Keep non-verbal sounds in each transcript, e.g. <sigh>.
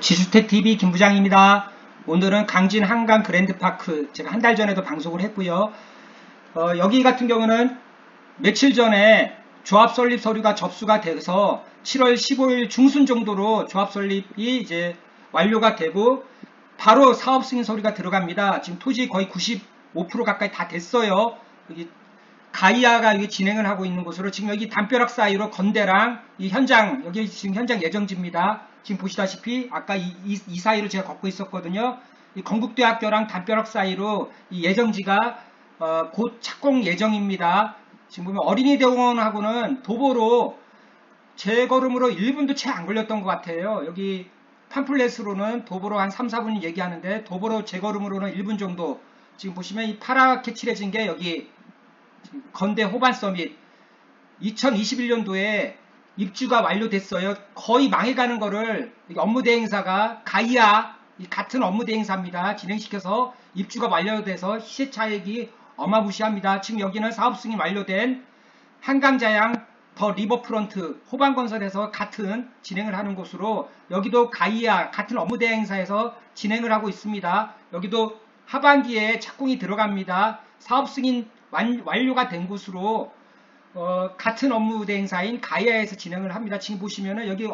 지주택TV 김 부장입니다. 오늘은 강진 한강 그랜드파크 제가 한 달 전에도 방송을 했고요. 어, 여기 같은 경우는 며칠 전에 조합 설립 서류가 접수가 돼서 7월 15일 중순 정도로 조합 설립이 이제 완료가 되고 바로 사업 승인 서류가 들어갑니다. 지금 토지 거의 95% 가까이 다 됐어요. 여기 가이아가 여기 진행을 하고 있는 곳으로 지금 여기 담벼락 사이로 건대랑 이 현장 여기 지금 현장 예정지입니다. 지금 보시다시피 아까 이, 이, 이 사이로 제가 걷고 있었거든요. 이 건국대학교랑 담벼락 사이로 이 예정지가 어, 곧 착공 예정입니다. 지금 보면 어린이 대공원하고는 도보로 제 걸음으로 1분도 채 안 걸렸던 것 같아요. 여기 팜플렛으로는 도보로 한 3, 4분 얘기하는데 도보로 제 걸음으로는 1분 정도 지금 보시면 이 파랗게 칠해진 게 여기 건대 호반 서밋 2021년도에 입주가 완료됐어요. 거의 망해가는 거를 업무 대행사가 가이아 같은 업무 대행사입니다. 진행시켜서 입주가 완료돼서 시세 차익이 어마무시합니다. 지금 여기는 사업 승인 완료된 한강자양 더 리버프런트 호반건설에서 같은 진행을 하는 곳으로 여기도 가이아 같은 업무 대행사에서 진행을 하고 있습니다. 여기도 하반기에 착공이 들어갑니다. 사업 승인 완, 완료가 된 곳으로 어, 같은 업무 대행사인 가이아에서 진행을 합니다. 지금 보시면은 여기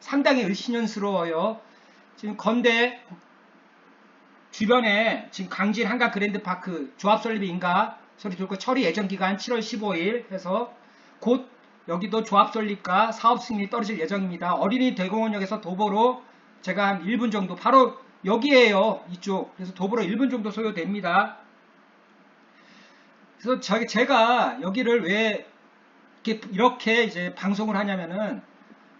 상당히 을신연스러워요. 지금 건대 주변에 지금 강진 한강 그랜드파크 조합 설립 인가 소리 들고 처리 예정 기간 7월 15일 해서 곧 여기도 조합 설립과 사업 승인이 떨어질 예정입니다. 어린이 대공원역에서 도보로 제가 한 1분 정도 바로 여기에요. 이쪽. 그래서 도보로 1분 정도 소요됩니다. 그래서 저, 제가 여기를 왜 이렇게, 이렇게 이제 방송을 하냐면은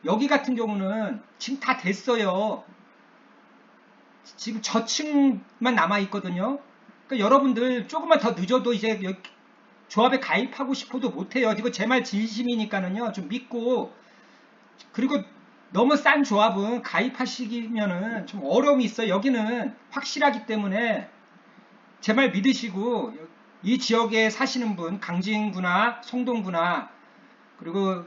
여기 같은 경우는 지금 다 됐어요. 지금 저층만 남아 있거든요. 그러니까 여러분들 조금만 더 늦어도 이제 조합에 가입하고 싶어도 못해요. 이거 제 말 진심이니까는요. 좀 믿고 그리고 너무 싼 조합은 가입하시면은 좀 어려움이 있어요. 여기는 확실하기 때문에 제 말 믿으시고 이 지역에 사시는 분, 강진구나 송동구나 그리고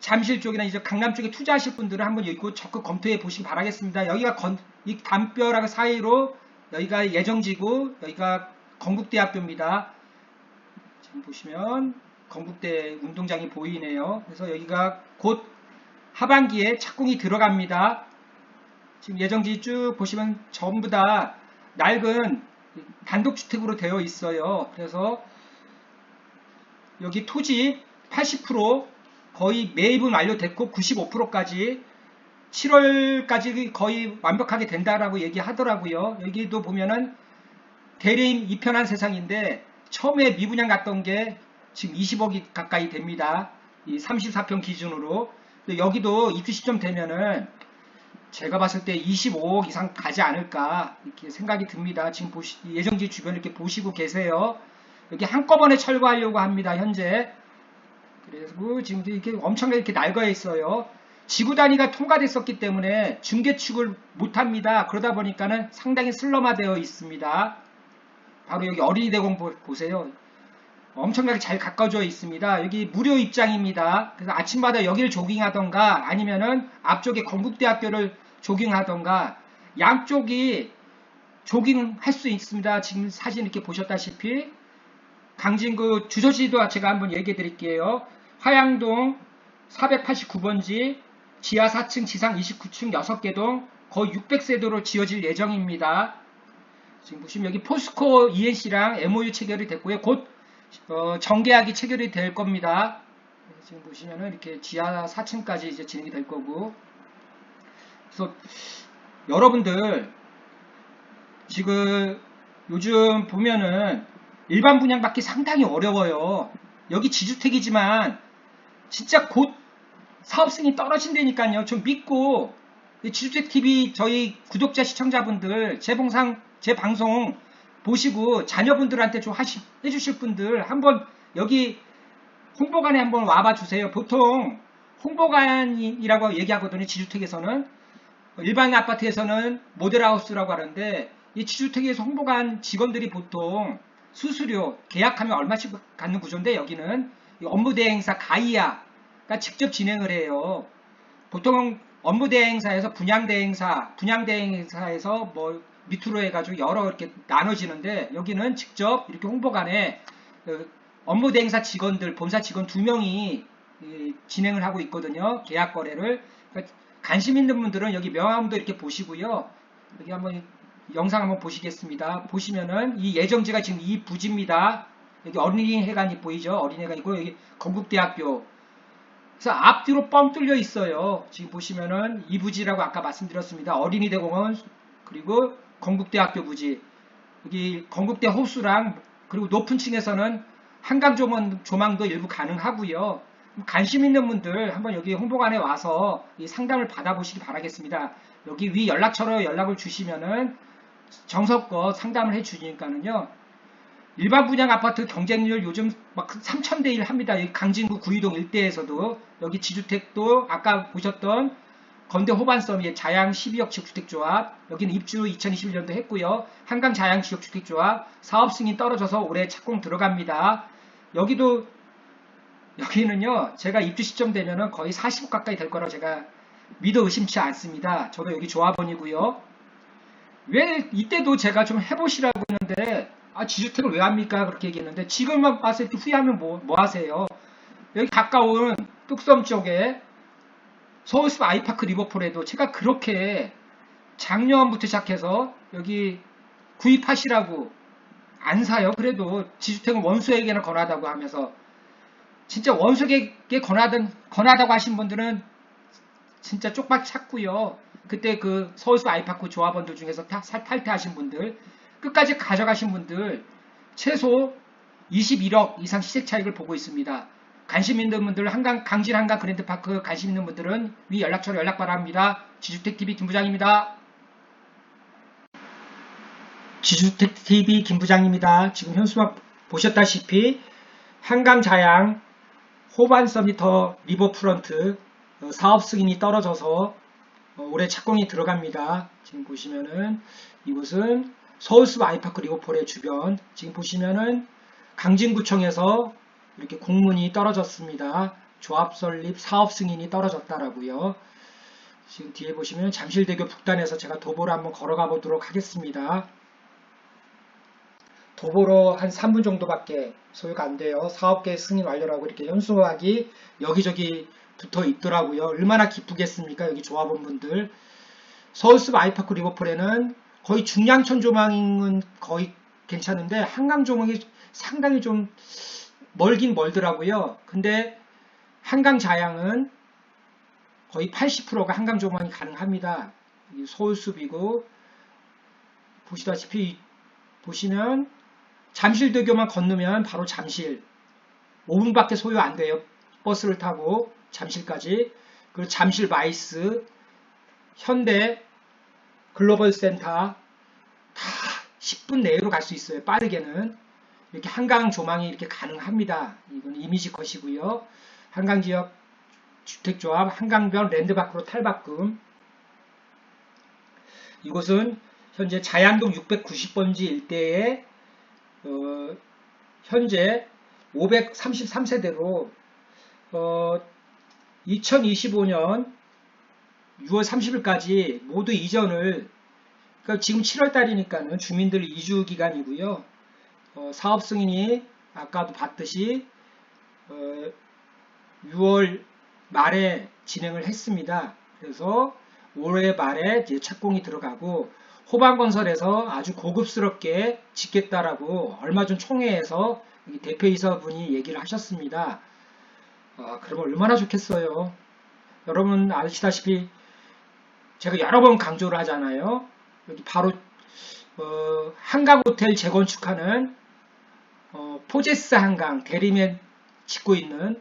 잠실 쪽이나 이제 강남 쪽에 투자하실 분들은 한번 읽고 적극 검토해 보시기 바라겠습니다. 여기가 건, 이 담벼락 사이로 여기가 예정지고 여기가 건국대학교입니다. 지금 보시면 건국대 운동장이 보이네요. 그래서 여기가 곧 하반기에 착공이 들어갑니다. 지금 예정지 쭉 보시면 전부 다 낡은 단독주택으로 되어 있어요. 그래서 여기 토지 80% 거의 매입은 완료됐고 95%까지 7월까지 거의 완벽하게 된다라고 얘기하더라고요. 여기도 보면은 대리인 이편한 세상인데 처음에 미분양 갔던 게 지금 20억이 가까이 됩니다. 이 34평 기준으로. 여기도 입주 시점 되면은 제가 봤을 때 25억 이상 가지 않을까 이렇게 생각이 듭니다. 지금 보시, 예정지 주변 이렇게 보시고 계세요. 여기 한꺼번에 철거하려고 합니다. 현재. 그래서 지금 이렇게 엄청나게 이렇게 낡아 있어요. 지구 단위가 통과됐었기 때문에 중계축을 못합니다. 그러다 보니까는 상당히 슬럼화되어 있습니다. 바로 여기 어린이 대공 보세요. 엄청나게 잘 가까워져 있습니다. 여기 무료 입장입니다. 그래서 아침마다 여기를 조깅하던가 아니면은 앞쪽에 건국대학교를 조깅하던가 양쪽이 조깅할 수 있습니다. 지금 사진 이렇게 보셨다시피 강진구 주소지도 제가 한번 얘기해 드릴게요. 화양동 489번지 지하 4층 지상 29층 6개 동 거의 600세대로 지어질 예정입니다. 지금 보시면 여기 포스코 ENC랑 MOU 체결이 됐고요. 곧 어, 정계약이 체결이 될 겁니다. 지금 보시면은 이렇게 지하 4층까지 이제 진행이 될 거고. 그래서 여러분들 지금 요즘 보면은 일반 분양받기 상당히 어려워요. 여기 지주택이지만 진짜 곧 사업성이 떨어진다니까요. 좀 믿고 지주택TV 저희 구독자 시청자분들 제 봉상 제 방송 보시고 자녀분들한테 좀 하시, 해주실 분들 한번 여기 홍보관에 한번 와봐 주세요. 보통 홍보관이라고 얘기하거든요. 지주택에서는 일반 아파트에서는 모델하우스라고 하는데 이 지주택에서 홍보관 직원들이 보통 수수료 계약하면 얼마씩 갖는 구조인데 여기는 업무 대행사 가이아가 직접 진행을 해요. 보통 업무 대행사에서 분양 대행사, 분양 대행사에서 뭐 밑으로 해가지고 여러 이렇게 나눠지는데 여기는 직접 이렇게 홍보관에 그 업무 대행사 직원들, 본사 직원 두 명이 이, 진행을 하고 있거든요. 계약 거래를. 그러니까 관심 있는 분들은 여기 명함도 이렇게 보시고요. 여기 한번 영상 한번 보시겠습니다. 보시면은 이 예정지가 지금 이 부지입니다. 여기 어린이회관이 보이죠? 어린이회관이고 여기 건국대학교. 그래서 앞뒤로 뻥 뚫려 있어요. 지금 보시면은 이 부지라고 아까 말씀드렸습니다. 어린이대공원 그리고 건국대학교 부지. 여기 건국대 호수랑 그리고 높은 층에서는 한강 조망, 조망도 일부 가능하고요. 관심 있는 분들 한번 여기 홍보관에 와서 이 상담을 받아보시기 바라겠습니다. 여기 위 연락처로 연락을 주시면은 정석껏 상담을 해주니까는요. 일반 분양 아파트 경쟁률 요즘 막 3천대 1 합니다. 강진구 구이동 일대에서도 여기 지주택도 아까 보셨던 건대 호반섬의 자양 12억 지역주택조합 여기는 입주 2021년도 했고요. 한강 자양 지역주택조합 사업 승인 떨어져서 올해 착공 들어갑니다. 여기도 여기는요 제가 입주 시점 되면은 거의 40억 가까이 될 거라고 제가 믿어 의심치 않습니다. 저도 여기 조합원이고요. 왜 이때도 제가 좀 해보시라고 했는데 아 지주택을 왜 합니까 그렇게 얘기했는데 지금만 봤을 때 후회하면 뭐, 뭐 하세요 여기 가까운 뚝섬 쪽에 서울숲 아이파크 리버풀에도 제가 그렇게 작년부터 시작해서 여기 구입하시라고 안 사요 그래도 지주택은 원수에게는 권하다고 하면서 진짜 원수에게 권하던, 권하다고 하신 분들은 진짜 쪽박 찾고요 그때 그 서울숲 아이파크 조합원들 중에서 타, 탈퇴하신 분들 끝까지 가져가신 분들 최소 21억 이상 시세 차익을 보고 있습니다. 관심 있는 분들 한강 강진 한강 그랜드파크 관심 있는 분들은 위 연락처로 연락 바랍니다. 지주택TV 김부장입니다. 지주택TV 김부장입니다. 지금 현수막 보셨다시피 한강 자양 호반 서미터 리버 프런트 어, 사업 승인이 떨어져서 어, 올해 착공이 들어갑니다. 지금 보시면은 이곳은 서울숲 아이파크 리버폴의 주변 지금 보시면은 강진구청에서 이렇게 공문이 떨어졌습니다. 조합 설립 사업 승인이 떨어졌다라고요. 지금 뒤에 보시면 잠실대교 북단에서 제가 도보로 한번 걸어가 보도록 하겠습니다. 도보로 한 3분 정도밖에 소요가 안 돼요. 사업계 승인 완료라고 이렇게 현수막이 여기저기 붙어 있더라고요. 얼마나 기쁘겠습니까? 여기 조합원 분들. 서울숲 아이파크 리버폴에는 거의 중량천 조망은 거의 괜찮은데 한강 조망이 상당히 좀 멀긴 멀더라고요. 근데 한강 자양은 거의 80%가 한강 조망이 가능합니다. 서울숲이고 보시다시피 보시면 잠실대교만 건너면 바로 잠실 5분밖에 소요 안 돼요. 버스를 타고 잠실까지 그리고 잠실 마이스 현대 글로벌 센터 다 10분 내로 갈 수 있어요. 빠르게는. 이렇게 한강 조망이 이렇게 가능합니다. 이건 이미지 컷이고요. 한강 지역 주택조합 한강변 랜드마크로 탈바꿈 이곳은 현재 자양동 690번지 일대에 어, 현재 533세대로 어, 2025년 6월 30일까지 모두 이전을 그러니까 지금 7월 달이니까는 주민들 이주 기간이고요. 어, 사업 승인이 아까도 봤듯이 어, 6월 말에 진행을 했습니다. 그래서 올해 말에 이제 착공이 들어가고 호반건설에서 아주 고급스럽게 짓겠다라고 얼마 전 총회에서 대표이사분이 얘기를 하셨습니다. 어, 그러면 얼마나 좋겠어요. 여러분 아시다시피 제가 여러 번 강조를 하잖아요. 여기 바로 어, 한강 호텔 재건축하는 어, 포제스 한강 대리면 짓고 있는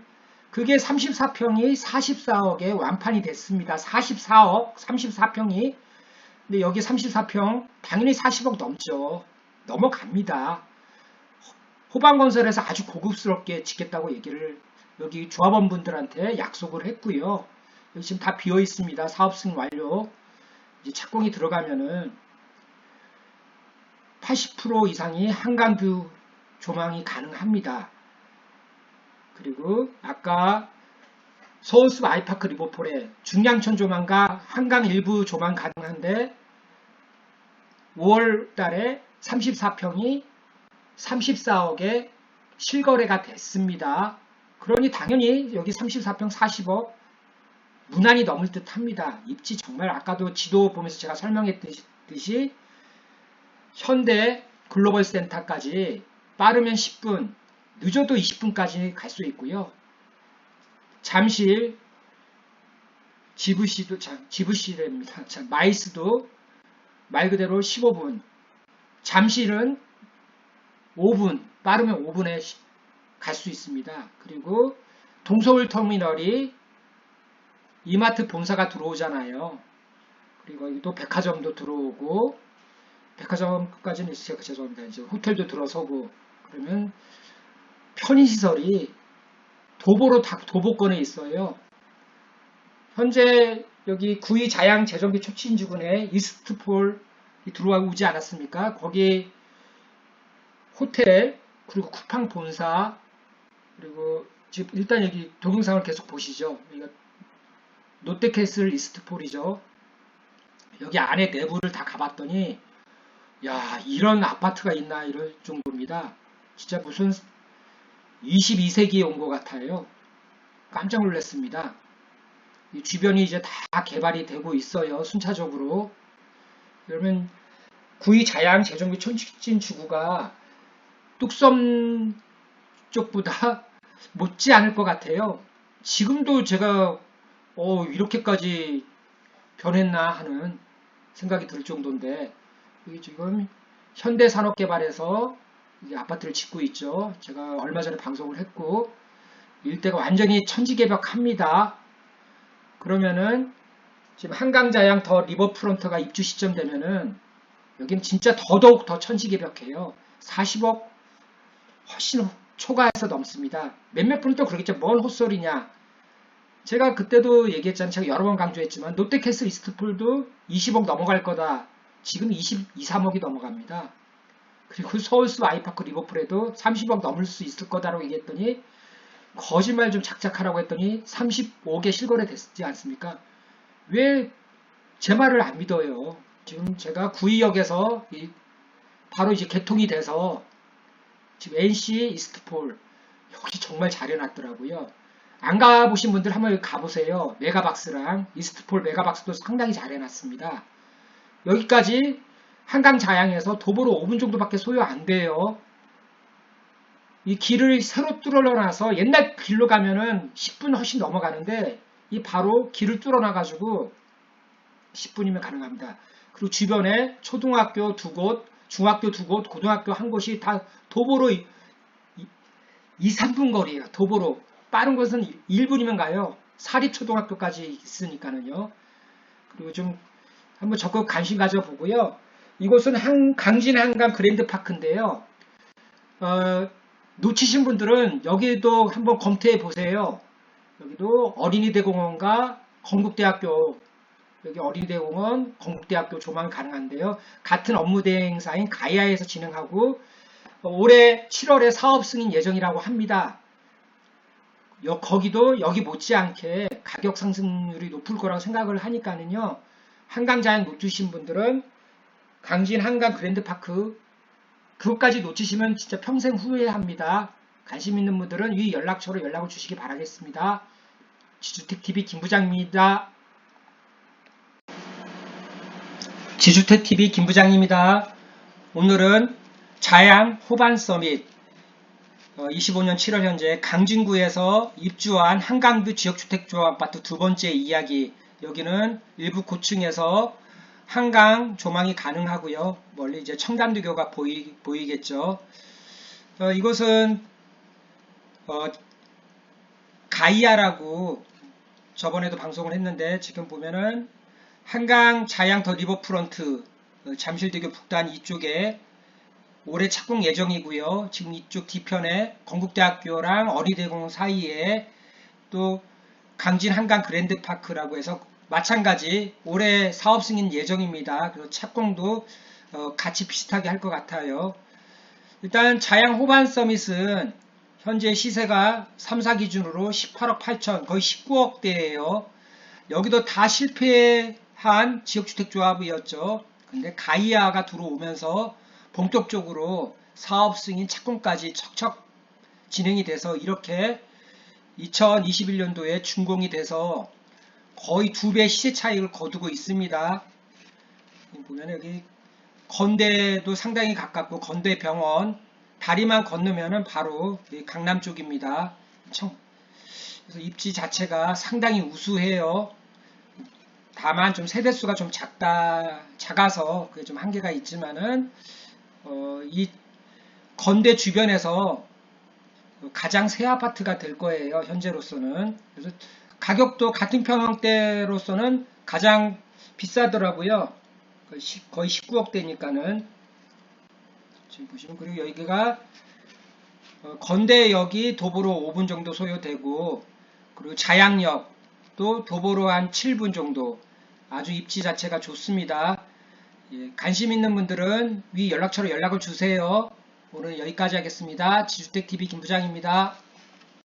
그게 34평이 44억에 완판이 됐습니다. 44억 34평이 근데 여기 34평 당연히 40억 넘죠. 넘어갑니다. 호반건설에서 아주 고급스럽게 짓겠다고 얘기를 여기 조합원분들한테 약속을 했고요. 여기 지금 다 비어 있습니다. 사업 승인 완료. 이제 착공이 들어가면은 80% 이상이 한강뷰 조망이 가능합니다. 그리고 아까 서울숲 아이파크 리버폴에 중량천 조망과 한강 일부 조망 가능한데 5월 달에 34평이 34억에 실거래가 됐습니다. 그러니 당연히 여기 34평 40억 무난히 넘을 듯 합니다. 입지 정말 아까도 지도 보면서 제가 설명했듯이 현대 글로벌 센터까지 빠르면 10분, 늦어도 20분까지 갈 수 있고요. 잠실, 지부시랍니다. 참, 마이스도 말 그대로 15분, 잠실은 5분, 빠르면 5분에 갈 수 있습니다. 그리고 동서울 터미널이 이마트 본사가 들어오잖아요. 그리고 또 백화점도 들어오고 백화점까지는 제가 죄송합니다. 이제 호텔도 들어서고 그러면 편의시설이 도보로 다 도보권에 있어요. 현재 여기 구이 자양 재정비 초친주군에 이스트폴이 들어오지 않았습니까? 거기 호텔 그리고 쿠팡 본사 그리고 지금 일단 여기 동영상을 계속 보시죠. 여기가 롯데캐슬 이스트폴이죠. 여기 안에 내부를 다 가봤더니 야 이런 아파트가 있나 이럴 정도입니다. 진짜 무슨 22세기에 온 것 같아요. 깜짝 놀랐습니다. 주변이 이제 다 개발이 되고 있어요. 순차적으로. 그러면 구이 자양 재정비 촌진 주구가 뚝섬 쪽보다 <laughs> 못지 않을 것 같아요. 지금도 제가 어, 이렇게까지 변했나 하는 생각이 들 정도인데 이게 지금 현대산업개발에서 아파트를 짓고 있죠. 제가 얼마 전에 방송을 했고 일대가 완전히 천지개벽합니다. 그러면은 지금 한강자양 더 리버프론트가 입주 시점 되면은 여기는 진짜 더더욱 더 천지개벽해요. 40억 훨씬 초과해서 넘습니다. 몇몇 분은 또 그러겠죠. 뭔 헛소리냐. 제가 그때도 얘기했잖아요. 제가 여러 번 강조했지만 롯데캐슬 이스트폴도 20억 넘어갈 거다. 지금 22, 3억이 넘어갑니다. 그리고 서울숲 아이파크 리버풀에도 30억 넘을 수 있을 거다라고 얘기했더니 거짓말 좀 작작하라고 했더니 35억에 실거래 됐지 않습니까? 왜 제 말을 안 믿어요? 지금 제가 구의역에서 바로 이제 개통이 돼서 지금 NC 이스트폴 여기 정말 잘 해놨더라고요. 안 가보신 분들 한번 가보세요. 메가박스랑 이스트폴 메가박스도 상당히 잘 해놨습니다. 여기까지 한강 자양에서 도보로 5분 정도밖에 소요 안 돼요. 이 길을 새로 뚫어놔서 옛날 길로 가면은 10분 훨씬 넘어가는데 이 바로 길을 뚫어놔가지고 10분이면 가능합니다. 그리고 주변에 초등학교 두 곳, 중학교 두 곳, 고등학교 한 곳이 다 도보로 2, 3분 거리예요. 도보로. 빠른 것은 1분이면 가요. 사립초등학교까지 있으니까는요. 그리고 좀 한번 적극 관심 가져보고요. 이곳은 한, 강진 한강 그랜드파크인데요. 어, 놓치신 분들은 여기도 한번 검토해 보세요. 여기도 어린이대공원과 건국대학교 여기 어린이대공원, 건국대학교 조망 가능한데요. 같은 업무 대행 사인 가이아에서 진행하고 올해 7월에 사업 승인 예정이라고 합니다. 여, 거기도 여기 못지않게 가격 상승률이 높을 거라고 생각을 하니까는요. 한강자양 놓치신 분들은 강진 한강 그랜드파크 그것까지 놓치시면 진짜 평생 후회합니다. 관심 있는 분들은 위 연락처로 연락을 주시기 바라겠습니다. 지주택TV 김부장입니다. 지주택TV 김부장입니다. 오늘은 자양 호반 서밋 25년 7월 현재 강진구에서 입주한 한강뷰 지역주택조합 아파트 두 번째 이야기 여기는 일부 고층에서 한강 조망이 가능하고요. 멀리 이제 청담대교가 보이, 보이겠죠. 어, 이곳은 어, 가이아라고 저번에도 방송을 했는데 지금 보면은 한강 자양 더 리버프런트 어, 잠실대교 북단 이쪽에 올해 착공 예정이고요. 지금 이쪽 뒤편에 건국대학교랑 어리대공 사이에 또 강진 한강 그랜드파크라고 해서 마찬가지 올해 사업 승인 예정입니다. 그리고 착공도 어, 같이 비슷하게 할 것 같아요. 일단 자양 호반 서밋은 현재 시세가 3사 기준으로 18억 8천 거의 19억대예요. 여기도 다 실패한 지역주택조합이었죠. 근데 가이아가 들어오면서 본격적으로 사업 승인 착공까지 척척 진행이 돼서 이렇게 2021년도에 준공이 돼서 거의 두 배 시세 차익을 거두고 있습니다. 보면 여기 건대도 상당히 가깝고 건대병원 다리만 건너면은 바로 이 강남 쪽입니다. 청- 그래서 입지 자체가 상당히 우수해요. 다만 좀 세대수가 좀 작다 작아서 그게 좀 한계가 있지만은 어, 이 건대 주변에서 가장 새 아파트가 될 거예요 현재로서는 그래서 가격도 같은 평형대로서는 가장 비싸더라고요 거의 시- 거의 19억대니까는 지금 보시면 그리고 여기가 어, 건대역이 도보로 5분 정도 소요되고 그리고 자양역도 도보로 한 7분 정도 아주 입지 자체가 좋습니다. 예, 관심 있는 분들은 위 연락처로 연락을 주세요. 오늘 여기까지 하겠습니다. 지주택TV 김부장입니다.